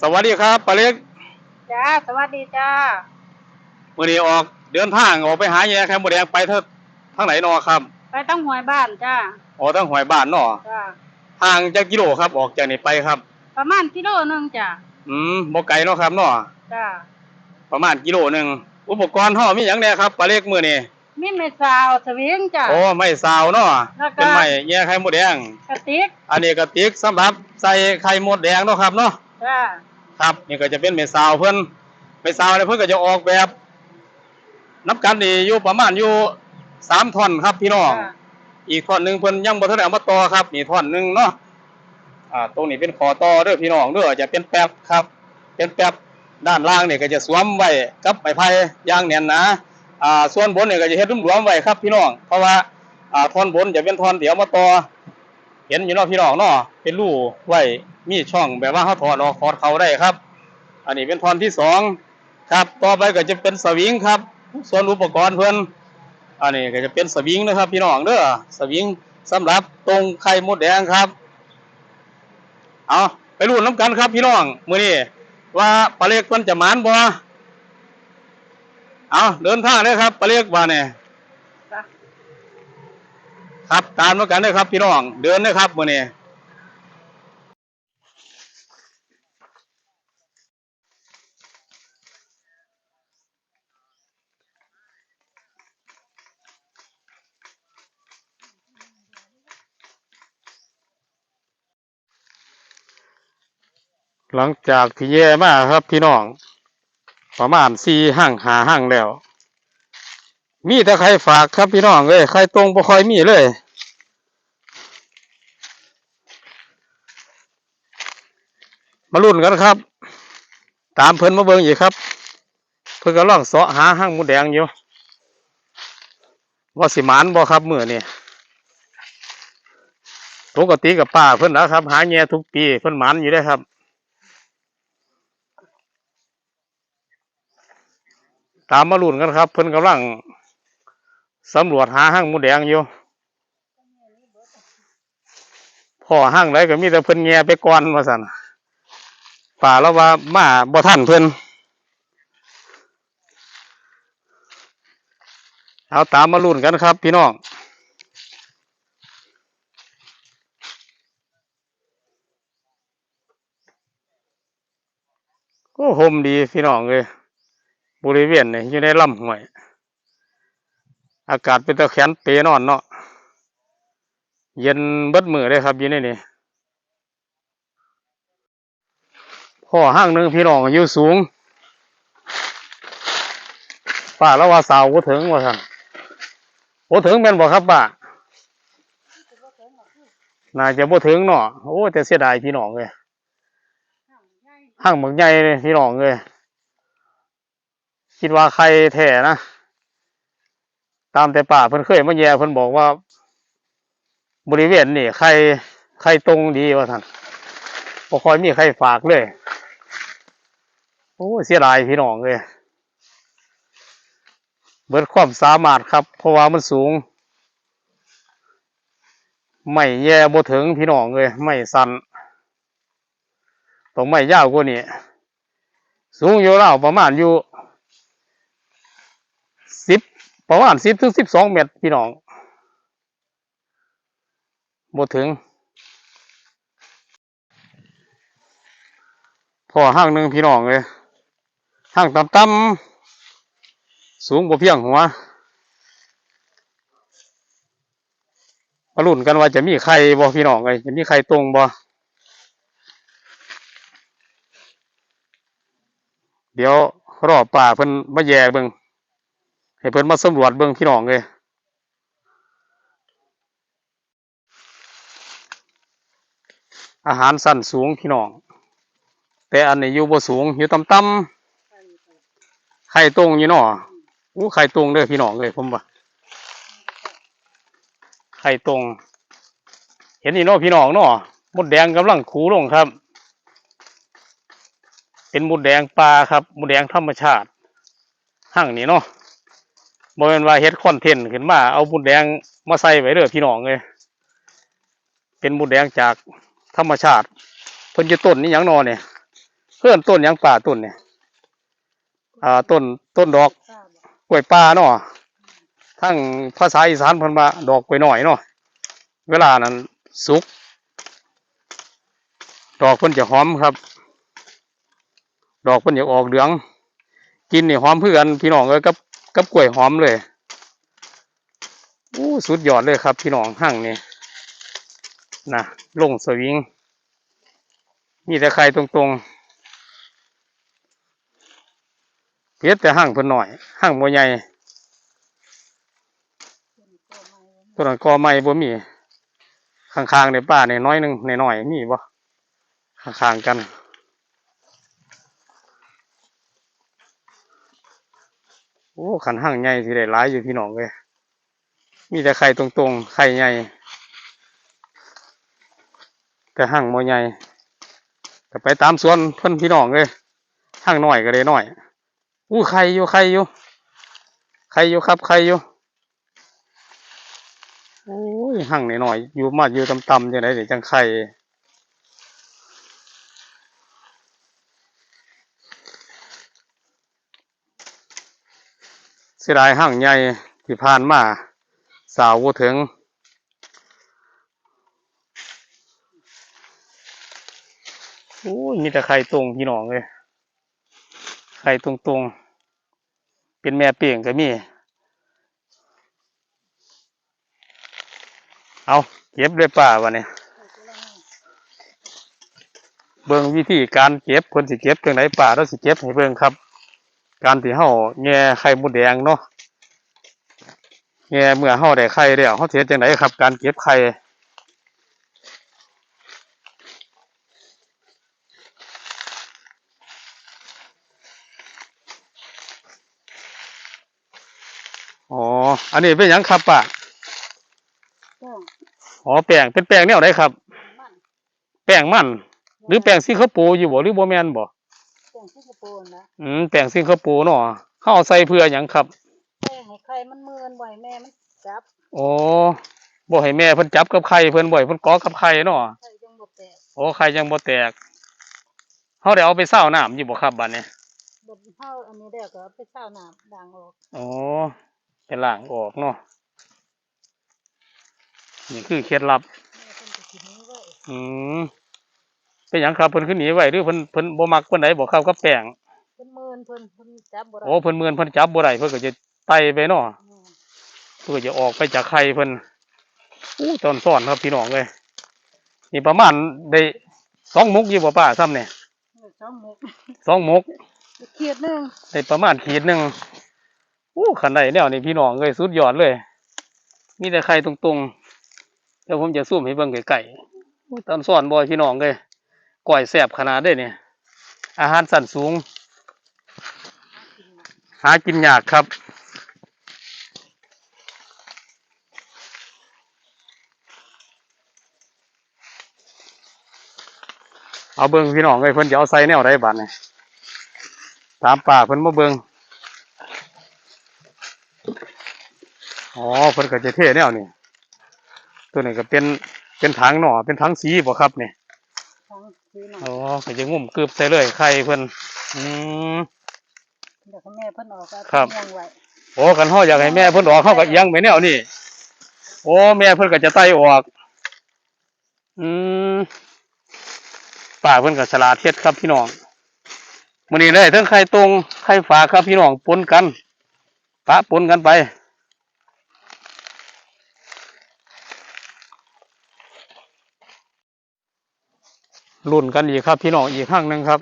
สวัสดีครับปาเล็กจ้าสวัสดีจ้าวันนี้ออกเดินทางออกไปหาแย่แคมหมดแดงไปเถอะทางไหนนอครับ ไปต้องหวยบ้านจ้าออกทางหอยบ้านนอจ้าห่างจากกิโลครับออกจากนี่ไปครับ ประมาณกิโลหนึงจ้าอืมบ่ไกลเนาะครับเนาะจ้าประมาณกิโลหนึ่งอุปกรณ์ห่อมีหยังแน่ครับปลาเล็กมือนี่มีเม็ดซาวสวิงจ้า โอ้ไม่ซาวเนาะแล้วก็ เป็นไม้แย่ไข่มดแดง กระติกอันนี้กระติกสำหรับใส่ไข่มดแดงเนาะครับเนาะจ้า ครับนี่ก็จะเป็นเมซาวเพิ่นเมซาวเนี่ยเพิ่นก็จะออกแบบ นับกันนี่อยู่ประมาณอยู่สามท่อนครับพี่น้องจ้าอีกท่อนหนึ่งเพิ่นยังบ่ทันได้เอามาต่อครับนี่ท่อนหนึ่งเนาะอ่าตรงนี้เป็นคอต่อเด้อพี่น้องเด้อจะเป็นแป๊บครับ เป็นแป๊บด้านล่างนี่ก็จะสวมไว้กับไม้ไผ่อย่างแน่นหนาอ่าส่วนบนนี่ก็จะเฮ็ดหลวมๆไว้ครับพี่น้องเพราะว่าอ่าท่อนบนจะเป็นท่อนเดี๋ยวมาต่อเห็นอยู่เนาะพี่น้องเนาะเป็นรูไว้ มีช่องแบบว่าเฮาถอดออกถอดเข้าได้ครับ อันนี้เป็นท่อนที่สองครับ ต่อไปก็จะเป็นสวิงครับ ส่วนอุปกรณ์เพิ่นอันนี้ก็จะเป็นสวิงนะครับพี่น้องเด้อสวิงสำหรับตรงไข่มดแดงครับ เอาไปรุ่นน้ำกันครับพี่น้องมื้อนี้ว่าปลาเล็กเพิ่นจะหมานบ่เอาเดินทางเลยครับปลาเล็กว่าเนี่ยจ้าครับตามมากันเลยครับพี่น้องเดินเลยครับมื้อนี้ หลังจากที่แย่มากครับพี่น้อง ประมาณสี่ห้างหาห้างแล้ว มีแต่ใครฝากครับพี่น้องเอ้ยใครตรงบ่ค่อยมีเลยมาลุ้นกันครับ ตามเพิ่นมาเบิงอีกครับ เพิ่นก็ล่องเสาะหาห้างมูแดงอยู่ว่าสิหมานบ่ครับเมื้อนี้ปกติกับป้าเพิ่นนะครับ หาแง่ทุกปีเพิ่นหมานอยู่ได้ครับ ตามมาลุ้นกันครับ เพิ่นกำลังสำรวจหาห้างมูแดงอยู่พ่อห้างไหนก็มีแต่เพิ่นแง่ไปก่อนว่าซั่นป่าแล้วว่ามาบ่ทันเพิ่นเอาตามมาลุ้นกันครับ พี่น้องก็โฮมดีพี่น้องเลย บริเวณนี่อยู่ในลำห้วย อากาศเป็นตะแขนเปนอนเนาะเย็นเบิดมือเลยครับอยู่ในนี่พ่อห้างหนึ่งพี่น้องอยู่สูงป้าแล้วว่าสาวบ่ถึงว่าสั่นบ่ถึงแม่นบ่ครับป้าน่าจะบ่ถึงเนาะโอ้แต่เสียดายพี่น้องเลยห้างบักใหญ่เลยพี่น้องเลย คิดว่าใครแท้นะ ตามแต่ป่าเพิ่นเคยมาแย่เพิ่นบอกว่า บริเวณนี่ใครใครตรงดีว่าท่านบ่ค่อยมีใครฝากเลย โอ้เสียดายพี่น้องเลย เบิดความสามารถครับ เพราะว่ามันสูง ไม่แย่บ่ถึงพี่น้องเลย ไม่สันต้องไม่ยาวกว่านี้ สูงอยู่แล้วประมาณอยู่ สิบ ประมาณสิบถึงสิบสองเมตรพี่น้องบถึง พอห้างหนึ่งพี่น้องเลยห้างต่ำๆสูงบ่เพียงหัวมาลุ้นกันว่าจะมีใครบ่พี่น้องเลยจะมีใครตรงบ่เดี๋ยวรอป่าเพิ่นมาแย่เบิ่ง ให้เพิ่นมาสำรวจเบิ่งพี่น้องเลยอาหารสั้นสูงพี่น้อง แต่อันนี้อยู่บ่สูงอยู่ต่ำๆไข่ตรงอยู่เนาะอู้ไข่ตรงเด้อพี่น้องเลยผมว่าไข่ตรง เห็นนี่เนาะพี่น้องเนาะมดแดงกำลังขูลงครับ เป็นมดแดงปลาครับมดแดงธรรมชาติหั่งนี่เนาะ บ่แม่นว่าเฮ็ดคอนเทนต์ขึ้นมา เอาบุญแดงมาใส่ไว้เด้อพี่น้องเลยเป็นบุญแดงจากธรรมชาติเพิ่นจะต้นนี่หยังนอเนี่ยเพื่อนต้นหยังป่าต้นเนี่ยอ่าต้นต้นดอกกล้วยป่าเนาะทั้งภาษาอีสานเพิ่นว่าดอกกล้วยน้อยเนาะเวลานั้นสุก ดอกเพิ่นจะหอมครับ ดอกเพิ่นจะออกเหลือง กินนี่หอมเพื่อกันพี่น้องเอ้ยกับ กับกล้วยหอมเลยอู้สุดยอดเลยครับ พี่น้องหั่งนี่นะลงสวิงมีแต่ไข่ตรงๆเพียแต่หั่งเพิ่นหน่อยหั่งบ่ใหญ่ตัวนั้นกอไม้บ่มีข้างๆในป่าในน้อยหนึงในหน้อยมีบ่ข้างๆกัน โอ้ขันหั่งใหญ่สิได้หลายอยู่พี่น้องเลยมีแต่ไข่ตรงๆไข่ใหญ่ แต่หั่งบ่ใหญ่ก็ไปตามสวนเพิ่อนพี่น้องเลยหั่งหน้อยก็ได้น้อยอู้ไข่อยู่ไข่อยู่ไข่อยู่ครับไข่อยู่โอ้ยหั่งหน้อยๆอยู่มาอยู่ต่ำๆจังไดเดี๋ยวจังไข่ สียดายหั่งใหญ่ที่ผ่านมาสาวถึง โอ้ยมีแต่ไข่ตรงพี่น้องเลยไข่ตรงตรงๆเป็นแม่เปี่ยงก็มี เอาเก็บเลยป่าวันนี้เบิ่งวิธีการเก็บคนสิเก็บจังไดป่าเราสิเก็บให้เบิ่งครับ การที่เฮาแง่ไข่มดแดงเนาะแง่เมื่อเฮาได้ไข่แล้วเฮาสิเฮ็ดจังไดครับ การเก็บไข่อ๋อ อันนี้เป็นหยังครับป่ะแป้งอ๋อแป้งเป็นแป้งแนวไหนครับมันแป้งมัน หรือแป้งสิงคโปร์อยู่บ่หรือบ่แม่นบ่แป้ง สิงคโปร์นะอืมแป้งสิงคโปร์เนาะเขาเอาใส่เพื่อหยังครับแป้งให้ไข่มันมือนบ่อยแม่มันจับโอ้บ่ให้แม่เพิ่นจับกับไข่เพิ่นบ่ให้เพิ่นเกาะกับไข่เนาะไข่ยังบ่แตกโอ้ไข่ยังบ่แตกเฮาได้เอาไปเซาน้ำอยู่บ่ครับบัดนี้บดเฮาอันนี้แล้วก็เอาไปเช้าน้ำด่างออกโอ้ไปล้างออกเนาะนี่คือเคล็ดลับ แม่เพิ่นก็สิหนี้ไว้อืม เป็นหยังครับเพิ่นขึ้นหนีไว้หรือเพิ่นเพิ่นบ่มักปานใดบ่ครับกับแป้งเพิ่นมือนเพิ่นเพิ่นจับบ่ได้โอ้เพิ่นเมือนเพิ่นจับบ่ได้เพิ่นก็จะไต่ไปเนาะอืมเพื่อจะออกไปจากไข่เพิ่นอู้ตอนซ่อนครับพี่น้องเลยนี่ประมาณได้สองมุกอยู่บ่ป้าซ้ำเนี่ยนี่สองหมกสองมุก เขียดหนึงได้ประมาณขีดหนึ่งอู้ขันใดแนวนี่พี่น้องเลยสุดยอดเลย มีแต่ไข่ตรงๆ เดี๋ยวผมจะซูมให้เบิ่งไก่ๆอู้ตอนซ่อนบ่อยพี่น้องเลย ก่อยแสบขนาดเด้เนี่ย อาหารสั่นสูง หากินยากครับ เอาเบิ่งพี่น้องเลยเพิ่นจะเอาใส่แนวใดบัดเนี่ยตามป่าเพิ่นมาเบิ่งอ๋อเพิ่นก็จะเท่แนวนี่ตัวนี้ก็เป็นเป็นถังหน่อเป็นถังสีบ่ครับเนี่ทั้ งสีหน่ออ๋อก็จะงุ่มกึบใส่เลยไข่เพิ่นอืม เดี๋ยวให้แม่เพิ่นออกก็ครับ เลี้ยงไว้โอ้กันเฮาอยากให้แม่เพิ่นออกเฮาก็เอียงไปแนวนี่โอ้แม่เพิ่นก็จะไต่ออก อืมป้าเพิ่นก็ฉลาดเฮ็ดครับพี่น้องมื้อนี้ได้ทั้งไข่ตรงไข่ฝาครับพี่น้องปนกันปะปนกันไป รุ่นกันอีกครับ พี่น้องอีกข้างหนึ่งครับ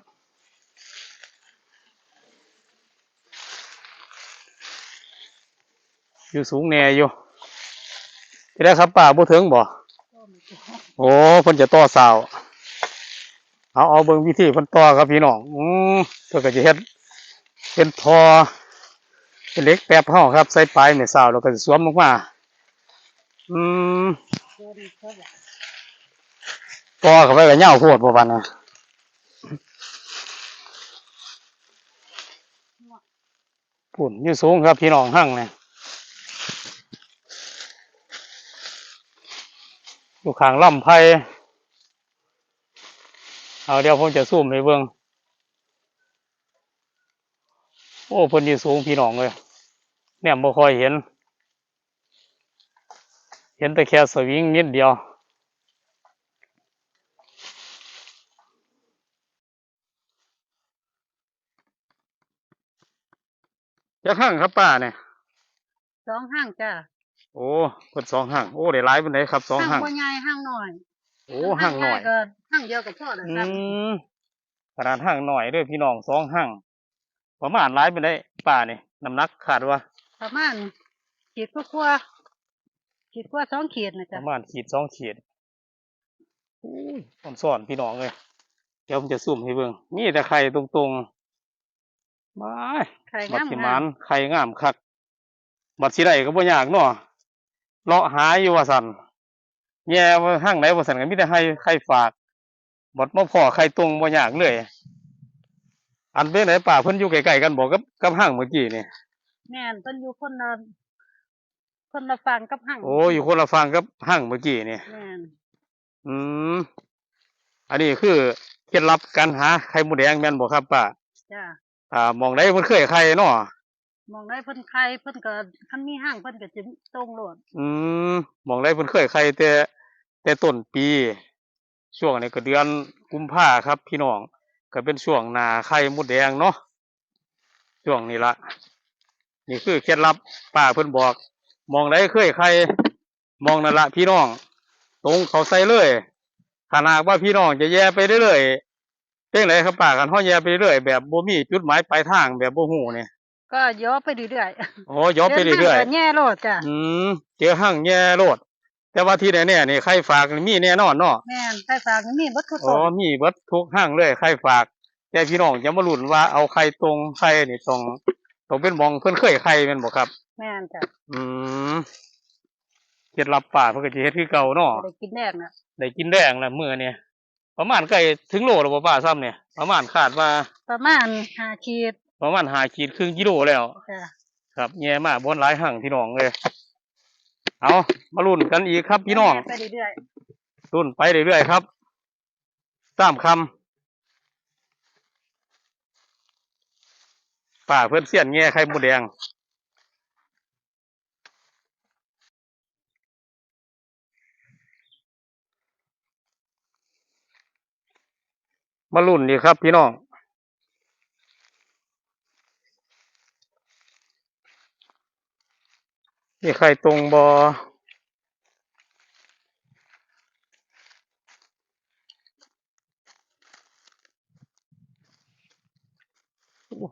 อยู่สูงแน่อยู่ที่ได้ครับป่าบ่ถึงบ่ก็มีตัวโอ้เพิ่นจะต่อเสาเอาเอาเบิ่งวิธีเพิ่นต่อครับพี่น้องอืมเพิ่นก็จะเฮ็ดเป็นทอเป็นเหล็กแป๊บเฮาครับ ใส่ปลายแม่สาวแล้วก็จะสวมลงมาอืม เดินเท่าไหร่ต่อเข้าไปก็ยาวโพดบ่ปานนะปุ่นอยู่สูงครับพี่น้องหั่งเนี่ยอยู่ข้างลำไผ่เอาเดี๋ยวผมจะซูมให้เบิ่งโอ้เพิ่นอยู่สูงพี่น้องเลยเนี่ยบ่ค่อยเห็น เห็นแต่แค่สวิงนิดเดียว จะหั่งครับป้าเนี่ยสองห้างจ้ะโอ้เพิ่นสองหั่งโอ้ได้หลายปานใดครับสองหั่งบ่ใหญ่ห้างน้อยโอ้หั่งหน่อยก็ห้างเดียวกับพ่อแล้วอืครับมขนาดหั่งหน่อยเด้อพี่น้องสองหั่งประมาณหลายปานใดป้าเนี่ยน้ำหนักขาดว่าประมาณขีดกว่าๆขีดกว่าสองขีดนะปจ๊ะระมาณขีดสองขีดอุ้ยอ่อนซ่อนพี่น้องเลยเดี๋ยวผมจะซุ่มให้เบิ่งมีแต่ไข่ตรงๆ มาไข่บัดงามสิหงามานไข่งามคักบัดสิได้ก็บ่ยากเนาะเลาะหาอยู่ว่าซั่นแย่ว่าห้างไหนว่าซั่นก็มีแต่ให้ไข่ฝากบัดมาพอไข่ตรงบ่ยากเลยอันเป็นไหนป่าเพิ่นอยู่ใกล้ๆกันบ่กับกับห้างเมื่อกี้นี่แม่นเพิ่นอยู่คนละคนละฝั่งกับห้างโอ้อยู่คนละฝั่งกับห้างเมื่อกี้นี่แม่นอืมอันนี้คือเคล็ดลับการหาไข่มดแดงแม่นบ่ครับป้าจ้ะ อ่ามองได้มันเคยไข่เนาะมองได้เพิ่นไข่เพิ่นก็คันมีห้างเพิ่นก็สิตรงโลดอืมมองได้มันเคยไข่แต่แต่ต้นปี ช่วงนี้ก็เดือนกุมภาครับ พี่น้องก็เป็นช่วงหนาไข่มดแดงเนาะช่วงนี้ละนี่คือเคล็ดลับป้าเพิ่นบอก มองได้เคยไข่มองนั่นละพี่น้อง ตรงเขาใส่เลยขนาดว่าพี่น้องจะแย่ไปเรื่อย ๆเป็นไรครับป้ากันห้อแย่ไปเรื่อยๆแบบบ่มีจุดหมายปลายทางแบบบ่หูเนี่ยก็ย่อไปเรื่อยๆโอ้ย้อนไปเรื่อยดินทางก็แย่โลดจ้ะๆอืมเจอหั่งแย่โลด แต่ว่าที่แน่ๆนี่ไข่ฝากนี่มีแน่นอนเนาะแม่นไข่ฝากนี่มีเบัดทุกอ๋ต้อนมีเบิดทุกห้างเลยไข่ฝาก แต่พี่น้องจะมาลุ้นว่าเอาไข่ตรงไข่นี่ตรงตรงเป็นหมองเพิ่นเคยไข่แม่นบ่ครับ แม่นจ้ะอืมเคล็ดลับป่าเพิ่นก็สิเฮ็ดคือเก่าเนาะได้กินแดงน่ะได้กินแดงแล้วมื้อเนี่ย ประมาณใกล้ถึงโลแล้วบ่ป้าซ้ำเนี่ยประมาณคาดว่าประมาณ5ขีดประมาณ5ขีดครึ่งกิโลแล้วจ้ะครับแย่มากบนหลายหั่งพี่น้องเลยเอามาลุ้นกันอีกครับพี่น้องไปเรื่อยรุ่นไปเรื่อยๆครับสามคำป่าเพื่อนเสียนแง่ไข่หมูแดง มาลุ่นดีครับพี่น้องนี่ไข่ตรงบอ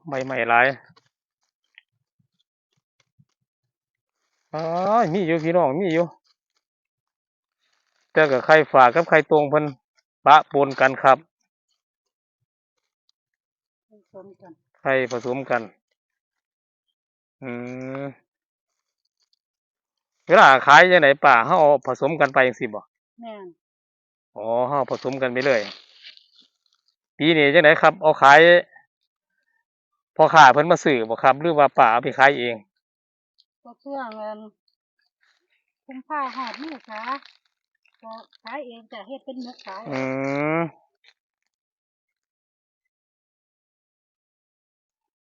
ใบใหม่หลายอมีอยู่พี่น้อง มีอยู่แต่กับใครฝากกับใครตรงเพิ่นปะปนกันครับ สมกันใครผสมกัน อืมเวลาขายยังไงป่าเขาเอาผสมกันไปจังสิบ่แม่นอ๋อเขาผสมกันไปเลย ปีนี้จังไดครับ เอาขายพอขาเพิ่นมาซื้อบ่ครับ หรือว่าป่าเอาไปขายเองก็เครื่องเงินคุ้มค่าหอดนี่ค่ะก็ขายเองจ้ะเฮ็ดเป็นมุกขายอืม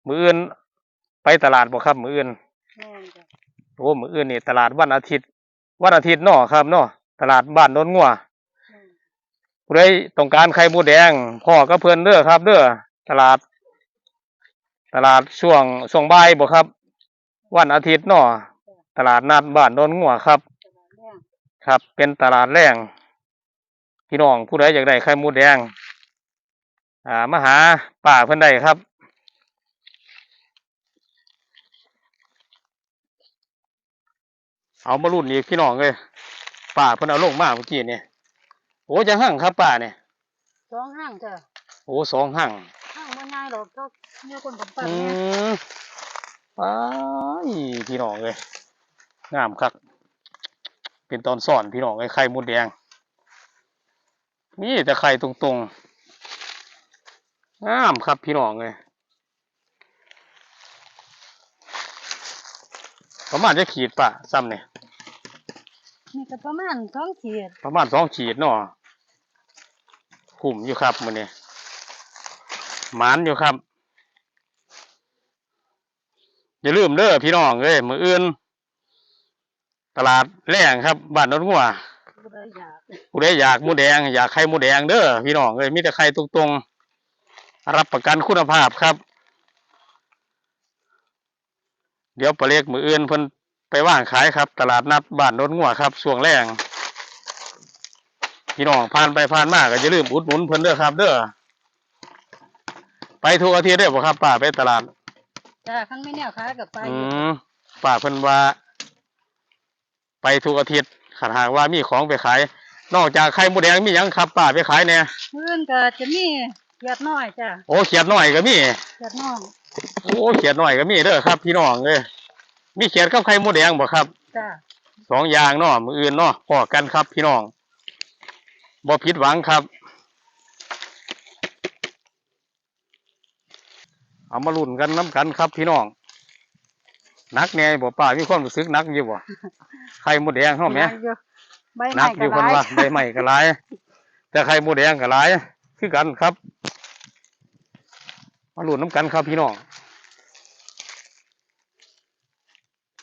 มืออื่น ไปตลาดบ่ครับ มืออื่นแม่นจ้ะโอ้มืออื่นนี่ตลาดวันอาทิตย์ วันอาทิตย์เนาะครับเนาะตลาดบ้านโนนงัวแม่นผู้ใดต้องการไข่หมูแดงพ่อก็เพิ่นเด้อครับเด้อตลาด ตลาดช่วงช่วงบ่ายบ่ครับ วันอาทิตย์เนาะตลาดนัดบ้านโนนงัวครับตลาดแรงครับ เป็นตลาดแรงพี่น้องผู้ใดอยากได้ไข่หมูแดง อ่ามาหาป่าเพิ่นได้ครับ เอามารุ่นอีกพี่น้องเลยป่าเพิ่นเอาลงมาเมื่อกี้เนี่ยโอ้จะหั่งครับป่าเนี่ยสองห้างจ้ะโอ้สองหั่งห้างบ่ง่ายหรอกก็มีคนกำปั้นอืเนี่ยมไปพี่น้องเลยงามครับ เป็นตอนสอนพี่น้องเลยไข่มดแดง นี่แต่ไข่ตรงๆงามครับพี่น้องเลย ประมาณจะขีดปะซ้ำเนี่ยนี่ก็ประมาณสองขีด ประมาณสองขีดเนาะคุ้มอยู่ครับมันนี่หมานอยู่ครับ อย่าลืมเด้อพี่น้องเอ้ยมื้ออื่น ตลาดแรงครับบ้านโนนงัวผู้ใดอยากผู้ใดอยากหมูแดง อยากไข่หมูแดงเด้อพี่น้องเอ้ยมีแต่ไข่ตรงๆรับประกันคุณภาพครับ เดี๋ยวปลาเล็กมืออื่นเพิ่นไปว่างขายครับ ตลาดนัดบ้านโนนงัวครับช่วงแรงพี่น้องผ่านไปผ่านมาก็อย่าลืมอุดหนุนเพิ่นเด้อครับ เด้อไปทุกอาทิตย์เด้อบ่ครับป้าไปตลาดจ้าคันไม่แนวขายกับไปอืมป้าเพิ่นว่า ไปทุกอาทิตย์ขันหากว่ามีของไปขาย นอกจากไข่หมูแดงมีหยังครับป้าไปขายเนี่ยมื้ออื่นก็จะมีเขียดน้อยจ้าโอ้เขียดน้อยก็มีเขียดน้อย โอ้เขียดน้อยก็มีเด้อครับ พี่น้องเอ้ยมีเขียดกับไข่หมูแดงบ่ครับจ้าสองอย่างเนาะมืออื่นเนาะพอกันครับ พี่น้องบ่ผิดหวังครับ เอามาลุ้นกันน้ำกันครับ พี่น้องนักแน่บ่ป้ามีความรู้สึกนักอยู่บ่ไข่หมูแดงเฮาแหมอยู่ใบนัไม้กอก็ยู่หคนลายว่าใบใหม่ก็หลาย แต่ไข่หมูแดงก็หลายคือกันครับ มาลุ้นน้ำกันครับพี่น้อง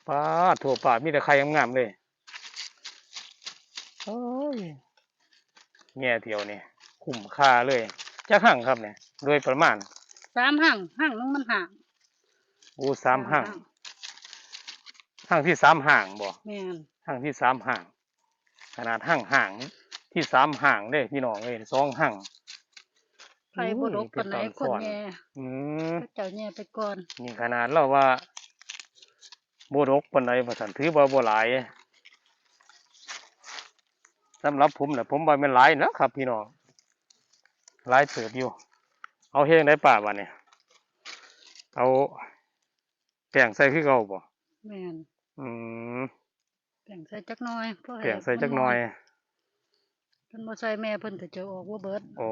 ป้าดโถั่วป้าดมีแต่ไข่งามๆเลยโอ้ยแง่เดียวนี่คุ้มค่าเลยจะหั่งครับเนี่ยโดยประมาณสามหั่งหั่งนึงมันห่างอูสามหั่งหั่งที่สามห่างบ่แม่นห่างที่สามห่าง ขนาดห่างห่างที่สามห่างเด้พี่น้องเอ้ยสองห่าง ไผบ่ดกปานไหนคนแง่อืมก็เจ้าแง่ไปก่อน นี่ขนาดเราว่าโบดกปานใดบ่สันถือว่าบ่หลายสำหรับผมน่ะผมว่ามันหลายนะครับ พี่น้องหลายเติบอยู่ เอาเฮงได้ป่าบ่เนี่ยเอาแป้งใส่คือเก่าบ่แม่นอืมแบ่งใส่จักหน่อยเพื่อให้แป้งใส่จักหน่อยเพิ่นบ่ใส่แม่เพิ่นก็จะออกบ่เบิดโอ้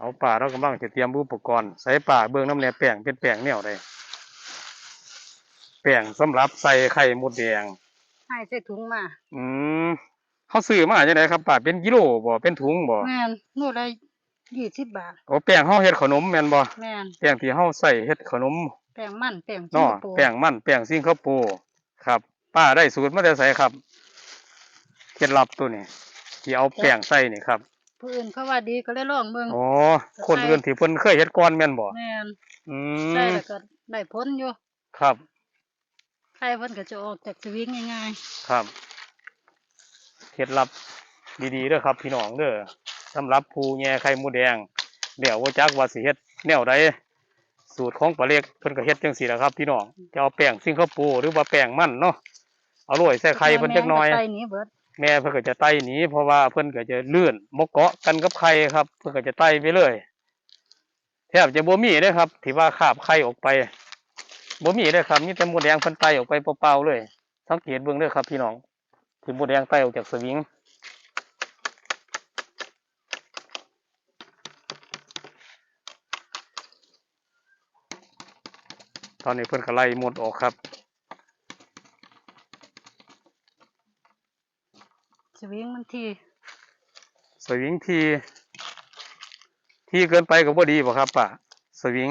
เอาป่าเรากำลังจะเตรียมอุปกรณ์ใส่ป่าเบื้องน้ำแหนแป้งเป็นแป้งแนวใดแป้งสำหรับใส่ไข่มดแดง ให้ใส่ถุงมาอืมเขาซื้อมาจังไดครับป่าเป็นกิโลบ่เป็นถุงบ่แม่นนู่นละ20บาท โอ้แป้งเฮาเฮ็ดขนมแม่นบ่แม่นแป้งที่เฮาใส่เฮ็ดขนมแป้งมันแป้งสิงเนาะคโปร์แป้งมันแป้งสิงคโปร์ครับ ป้าได้สูตรมาแต่ไสครับเคล็ดลับตัวนี้ที่เอาแป้งใส่นี่ครับ ผู้อื่นเขาว่าดีก็เลยลองเบิ่งอ๋อคนอื่นที่เพิ่นเคยเฮ็ดก่อนแม่นบ่แม่นอืใส่มแล้วก็ได้ผลอยู่ครับไข่เพิ่นก็จะออกจากสวิงง่ายครับเคล็ดลับดีๆเด้อครับ พี่น้องเด้อสำหรับผู้แย่ไข่หมูแดงเดี๋ยวว่าจักว่าสิเฮ็ดแนวใดสูตรของปลาเล็กเพิ่นก็เฮ็ดจังซี่แหละครับพี่น้องจะเอาแป้งสิงคโปร์หรือว่าแป้งมันเนาะเอาโรยใส่ๆไข่เพิ่นจักหน่อยไข่นี้เบิด แม่เพิ่นก็จะไต่หนีเพราะว่าเพิ่อนก็จะเลื่อนมกเกาะกันกับไข่ครับ เพิ่นก็จะไต่ไปเลยแทบจะบ่มีเด้อครับที่ว่าคาบไข่ออกไปบ่มีเด้อครับมีแต่หมูแดงเพิ่นไต่ออกไปเปล่าๆเลย สังเกตเบิ่งเด้อครับ พี่น้องที่หมูแดงไต่ออกจากสวิงตอนนี้เพิ่อนก็ไล่หมดออกครับ สวิงมันทีสวิงที่ที่เกินไปก็บ่ดีบ่ครับป้าสวิง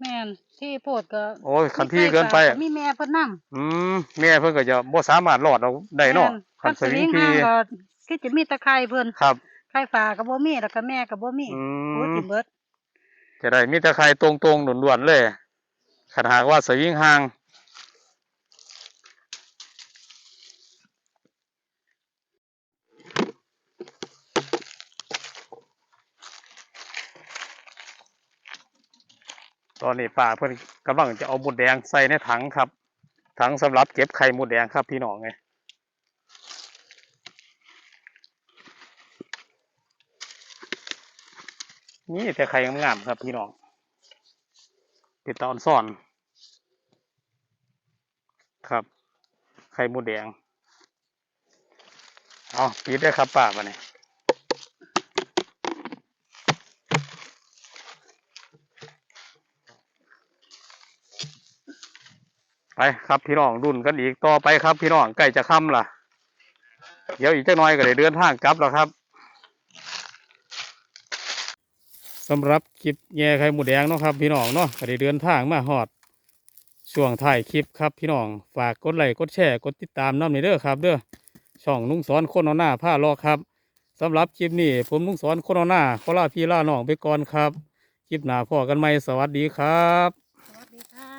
แม่นที่โพดก็โอ้ยคันที่เกินไปมีอะมีแม่เพิ่นนำอืมแม่เพิ่นก็จะบ่สามารถรอดเอาได้เนาะคัคันนสสวิวิงงที่ห่างก็คือจะมีแตะไคร้เพิ่นครับไข่ฝาก็บ่มีแล้วก็แม่ก็บ่มีอืโอ้ยมสิเบิดจะได้มีแต่ใครตรงๆด่วนๆเลยคันหากว่าสวิงห่าง ตอนนี้ป้าเพิ่อนกำลังจะเอาหมดแดงใส่ในถังครับ ถังสำหรับเก็บไข่หมดแดงครับพี่น้องไงนี่แต่ไข่งามๆครับพี่น้องเป็นตอนซ่อน ครับ ไข่หมดแดง เอาปิดได้ครับป้ามาเนี่ย ไปครับพี่น้องรุ่นกันอีกต่อไปครับ พี่น้องใกล้จะค่ำล่ะ เดี๋ยวอีกจักหน่อยก็ได้เดินทางกลับแล้วครับสำหรับคลิปแย่ไข่หมูแดงเนาะครับพี่น้องเนาะก็ได้เดินทางมาฮอดช่วงถ่ายคลิปครับพี่น้องฝากกดไลค์กดแชร์กดติดตามน้ำในเด้อครับ เด้อช่องลุงสอนคนเอาหน้าผ้ารอครับสำหรับคลิปนี้ผมลุงสอนคนเอาหน้าขอลาพี่ล่าน้องไปก่อนครับ คลิปหน้าพ่อกันไหมสวัสดีครับ สวัสดีค่ะ